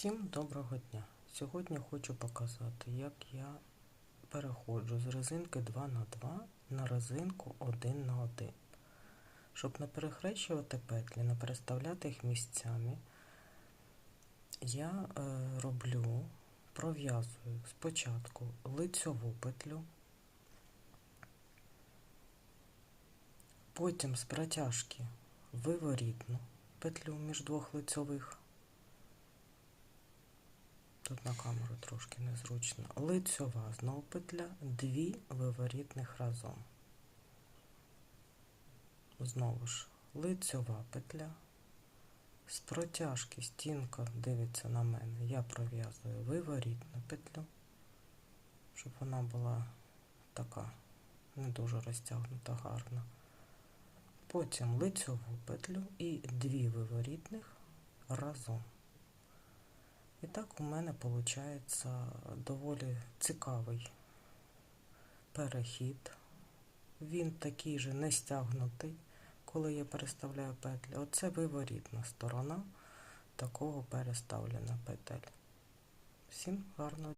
Всім доброго дня! Сьогодні хочу показати, як я переходжу з резинки 2 на 2 на резинку 1 на 1 Щоб не перехрещувати петлі, не переставляти їх місцями, я е, роблю, пров'язую спочатку лицьову петлю, потім з протяжки виворітну петлю між двох лицьових. Тут на камеру трошки незручно. Лицьова знову петля, дві виворітних разом. Знову ж лицьова петля. З протяжки стінка дивиться на мене. Я пров'язую виворітну петлю, щоб вона була така не дуже розтягнута гарна. Потім лицьову петлю і дві виворітних разом. І так у мене виходить доволі цікавий перехід. Він такий же не стягнутий, коли я переставляю петлі. Оце виворітна сторона такого переставлення петель. Всім гарного